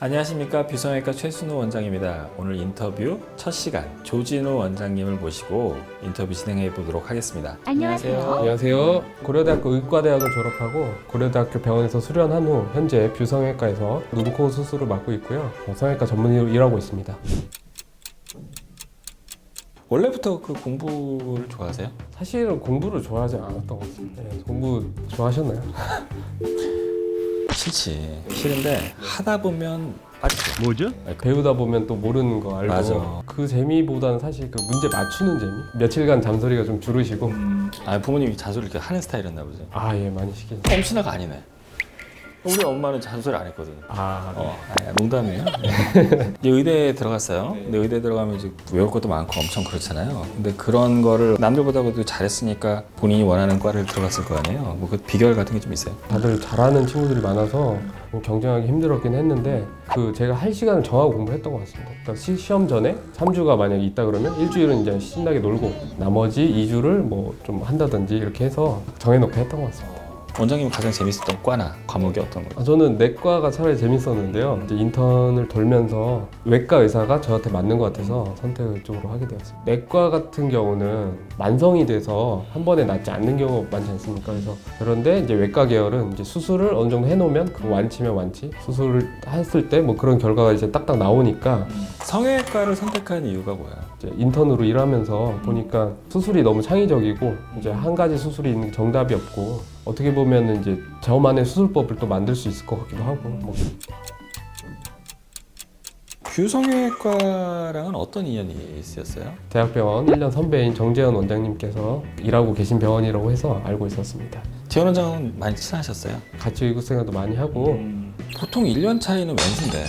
안녕하십니까 뷰성외과 최순우 원장입니다. 오늘 인터뷰 첫 시간 조진우 원장님을 모시고 인터뷰 진행해 보도록 하겠습니다. 안녕하세요. 안녕하세요. 고려대학교 의과대학을 졸업하고 고려대학교 병원에서 수련한 후 현재 뷰성외과에서 눈코 수술을 맡고 있고요. 어, 성형외과 전문의로 일하고 있습니다. 원래부터 그 공부를 좋아하세요? 사실은 공부를 좋아하지 않았던 것 같습니다. 네, 공부 좋아하셨나요? 싫지. 싫은데 하다 보면 빠지죠. 뭐죠? 네, 배우다 보면 또 모르는 거 알고 맞아. 그 재미보다는 사실 그 문제 맞추는 재미? 며칠간 잠소리가 좀 줄으시고 아 부모님이 잔소리 이렇게 하는 스타일이었나 보죠. 아예 많이 시키죠. 엄친아가 아니네. 우리 엄마는 잔소리 안 했거든. 아 네. 어, 아, 농담이에요. 이제 의대에 들어갔어요. 근데 의대 들어가면 이제 외울 것도 많고 엄청 그렇잖아요. 근데 그런 거를 남들보다도 잘했으니까 본인이 원하는 과를 들어갔을 거 아니에요. 뭐 그 비결 같은 게 좀 있어요. 다들 잘하는 친구들이 많아서 뭐 경쟁하기 힘들었긴 했는데 그 제가 할 시간을 정하고 공부했던 것 같습니다. 그러니까 시, 시험 전에 3주가 만약에 있다 그러면 일주일은 이제 신나게 놀고 나머지 2주를 뭐 좀 한다든지 이렇게 해서 정해놓고 했던 것 같습니다. 원장님 가장 재밌었던 과나 과목이 어떤 거예요? 아, 저는 내과가 차라리 재밌었는데요. 이제 인턴을 돌면서 외과 의사가 저한테 맞는 것 같아서 선택을 이쪽으로 하게 되었습니다. 내과 같은 경우는 만성이 돼서 한 번에 낫지 않는 경우가 많지 않습니까? 그래서 그런데 이제 외과 계열은 이제 수술을 어느 정도 해놓으면 그 완치면 완치, 수술을 했을 때 뭐 그런 결과가 이제 딱딱 나오니까 성형외과를 선택한 이유가 뭐야? 이제 인턴으로 일하면서 보니까 수술이 너무 창의적이고 이제 한 가지 수술이 있는 게 정답이 없고 어떻게 보면 이제 저만의 수술법을 또 만들 수 있을 것 같기도 하고 뭐 규성형외과랑은 어떤 인연이 있었어요? 대학병원 1년 선배인 정재현 원장님께서 일하고 계신 병원이라고 해서 알고 있었습니다. 재현 원장은 많이 친하셨어요? 같이 의국 생활도 많이 하고 보통 1년 차이는 왼수인데.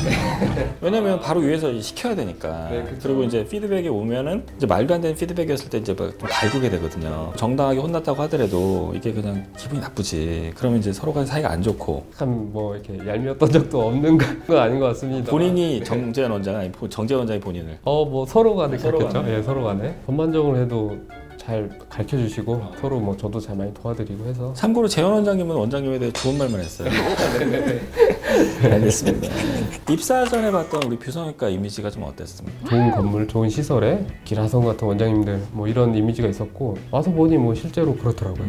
왜냐면 바로 위에서 시켜야 되니까. 네, 그쵸. 그리고 이제 피드백이 오면은 이제 말도 안 되는 피드백이었을 때 이제 막좀 갈구게 되거든요. 정당하게 혼났다고 하더라도 이게 그냥 기분이 나쁘지. 그러면 이제 서로가 사이가 안 좋고. 참 뭐 이렇게 얄미웠던 적도 없는 건 아닌 것 같습니다. 본인이 정재현 원장 아니 정재현 원장이 본인을. 어뭐 서로 간에 서로 그렇겠죠. 간에. 예, 서로 간에. 전반적으로 해도 잘 가르쳐 주시고 서로 뭐 저도 잘 많이 도와드리고 해서 참고로 재현 원장님은 원장님에 대해 좋은 말만 했어요. 알겠습니다. 입사 전에 봤던 우리 뷰성외과 이미지가 좀 어땠습니까? 좋은 건물, 좋은 시설에 기라성 같은 원장님들 뭐 이런 이미지가 있었고 와서 보니 뭐 실제로 그렇더라고요.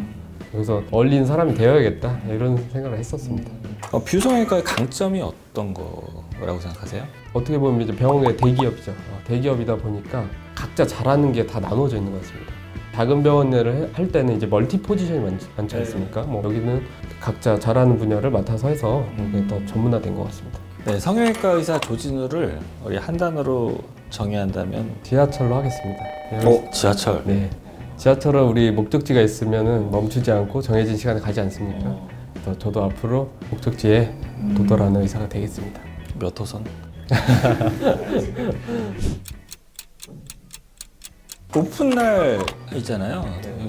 그래서 얼린 사람이 되어야겠다 이런 생각을 했었습니다. 어, 뷰성외과의 강점이 어떤 거라고 생각하세요? 어떻게 보면 이제 병원의 대기업이죠. 어, 대기업이다 보니까 각자 잘하는 게 다 나눠져 있는 것 같습니다. 작은 병원을 해- 할 때는 이제 멀티 포지션이 많, 많지 않습니까? 뭐 여기는 각자 잘하는 분야를 맡아서 해서 그게 더 전문화된 것 같습니다. 네, 성형외과 의사 조진우를 우리 한 단어로 정의한다면 지하철로 하겠습니다. 예, 어, 지하철. 네. 지하철은 우리 목적지가 있으면은 멈추지 않고 정해진 시간에 가지 않습니까? 그래서 저도 앞으로 목적지에 도달하는 의사가 되겠습니다. 몇 호선? 오픈 날 있잖아요.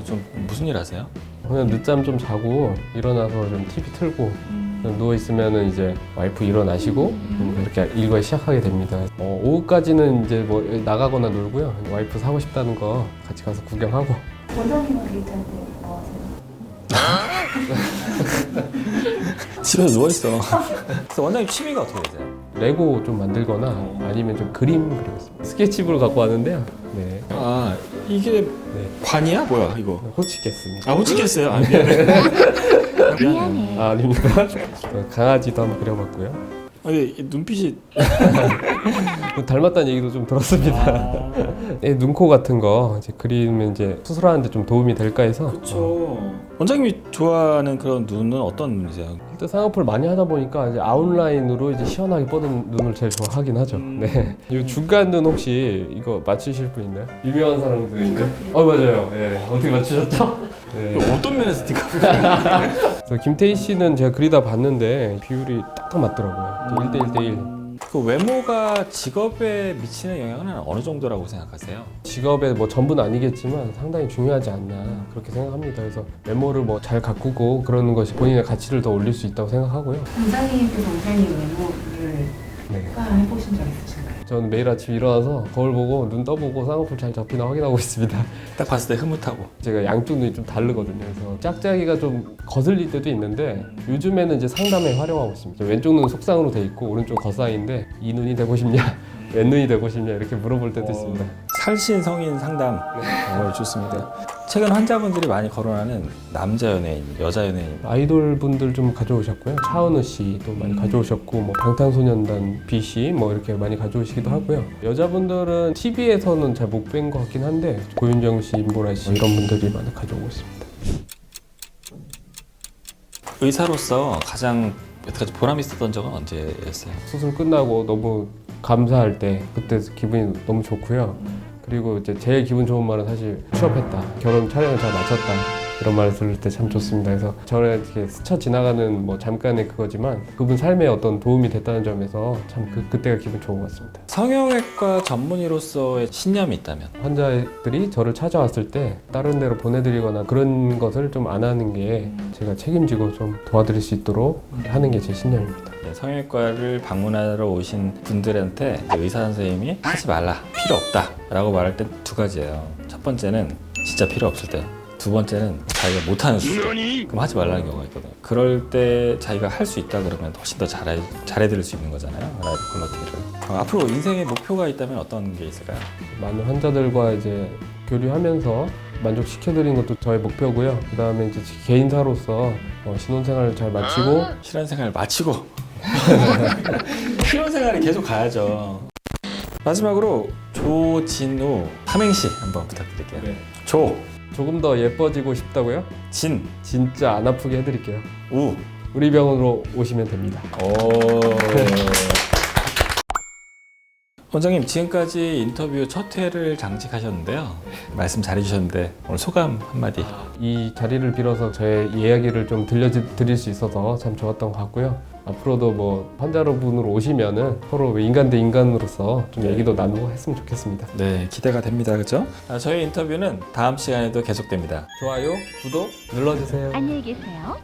좀 무슨 일 하세요? 그냥 늦잠 좀 자고 일어나서 좀 TV 틀고 누워 있으면은 이제 와이프 일어나시고 음, 이렇게 일과 시작하게 됩니다. 어, 오후까지는 이제 뭐 나가거나 놀고요. 와이프 사고 싶다는 거 같이 가서 구경하고 원장님은 데이트할 때 뭐 하세요? 집에서 누워 있어. 그래서 원장님 취미가 어떻게 되세요? 레고 좀 만들거나 아니면 좀 그림 그리고 있습니다. 스케치북을 갖고 왔는데요. 네, 아 이게 네. 관이야? 뭐야 이거? 호치겠습니다. 아 홀찍겠어요. 아 미안해. 미안해. 아, 아닙니다. 어, 강아지도 한번 그려봤고요. 아니 이 눈빛이 닮았다는 얘기도 좀 들었습니다. 네, 눈코 같은 거 이제 그리면 이제 수술하는데 좀 도움이 될까 해서 어, 그렇죠. 원장님이 좋아하는 그런 눈은 어떤 눈이세요? 일단 쌍꺼풀 많이 하다 보니까 이제 아웃라인으로 이제 시원하게 뻗은 눈을 제일 좋아하긴 하죠. 네. 이 중간 눈 혹시 이거 맞추실 분 있나요? 유명한 사람들인데. 어 맞아요. 네. 어떻게 맞추셨죠? 네. 어떤 면에서 그래서 김태희 씨는 제가 그리다 봤는데 비율이 딱딱 맞더라고요. 1대1 대1. 그 외모가 직업에 미치는 영향은 어느 정도라고 생각하세요? 직업의 뭐 전부는 아니겠지만 상당히 중요하지 않나 그렇게 생각합니다. 그래서 외모를 뭐 잘 가꾸고 그러는 것이 본인의 가치를 더 올릴 수 있다고 생각하고요. 원장님께서 원장님 외모를 네. 평가해보신 적 있으신가요? 저는 매일 아침 일어나서 거울 보고 눈 떠보고 쌍꺼풀 잘 잡히나 확인하고 있습니다. 딱 봤을 때 흐뭇하고. 제가 양쪽 눈이 좀 다르거든요. 그래서 짝짝이가 좀 거슬릴 때도 있는데 요즘에는 이제 상담에 활용하고 있습니다. 왼쪽 눈 속상으로 돼 있고 오른쪽 겉사인데 이 눈이 되고 싶냐, 왼 눈이 되고 싶냐 이렇게 물어볼 때도 있습니다. 살신 성인 상담 어, 좋습니다. 최근 환자분들이 많이 거론하는 남자 연예인, 여자 연예인 아이돌 분들 좀 가져오셨고요. 차은우 씨도 많이 가져오셨고, 뭐 방탄소년단 B 씨 뭐 이렇게 많이 가져오시기도 하고요. 여자분들은 TV에서는 잘 못 뵌 것 같긴 한데 고윤정 씨, 임보라 씨 이런 분들이 많이 가져오고 있습니다. 의사로서 가장 여태까지 보람 있었던 적은 언제였어요? 수술 끝나고 너무 감사할 때 그때 기분이 너무 좋고요. 그리고 이제 제일 기분 좋은 말은 사실 취업했다, 결혼 촬영을 잘 마쳤다 이런 말을 들을 때 참 좋습니다. 그래서 저를 이렇게 스쳐 지나가는 뭐 잠깐의 그거지만 그분 삶에 어떤 도움이 됐다는 점에서 참 그, 그때가 기분 좋은 것 같습니다. 성형외과 전문의로서의 신념이 있다면 환자들이 저를 찾아왔을 때 다른 데로 보내드리거나 그런 것을 좀 안 하는 게 제가 책임지고 좀 도와드릴 수 있도록 하는 게 제 신념입니다. 네, 성형외과를 방문하러 오신 분들한테 의사 선생님이 하지 말라, 필요 없다 라고 말할 때 두 가지예요. 첫 번째는 진짜 필요 없을 때. 두 번째는 자기가 못하는 수술 그럼 하지 말라는 경우가 있거든요 그럴 때 자기가 할 수 있다 그러면 훨씬 더 잘해, 잘해드릴 수 있는 거잖아요 라이프 퀄러티를 어, 앞으로 인생의 목표가 있다면 어떤 게 있을까요? 많은 환자들과 이제 교류하면서 만족시켜드리는 것도 저의 목표고요. 그 다음에 이제 개인사로서 어, 신혼생활을 잘 마치고 실현생활 마치고 실현생활이 계속 가야죠 마지막으로 조진우 삼행시 한번 부탁드릴게요 네. 조, 조금 더 예뻐지고 싶다고요? 진, 진짜 안 아프게 해드릴게요. 우 우리 병원으로 오시면 됩니다. 오. 원장님 지금까지 인터뷰 첫 회를 장식하셨는데요. 말씀 잘해주셨는데 오늘 소감 한마디. 이 자리를 빌어서 저의 이야기를 좀 들려드릴 수 있어서 참 좋았던 것 같고요. 앞으로도 뭐 환자분으로 오시면은 서로 인간 대 인간으로서 좀 얘기도 나누고 했으면 좋겠습니다. 네 기대가 됩니다, 그렇죠? 저희 인터뷰는 다음 시간에도 계속됩니다. 좋아요, 구독 눌러주세요. 안녕히 계세요.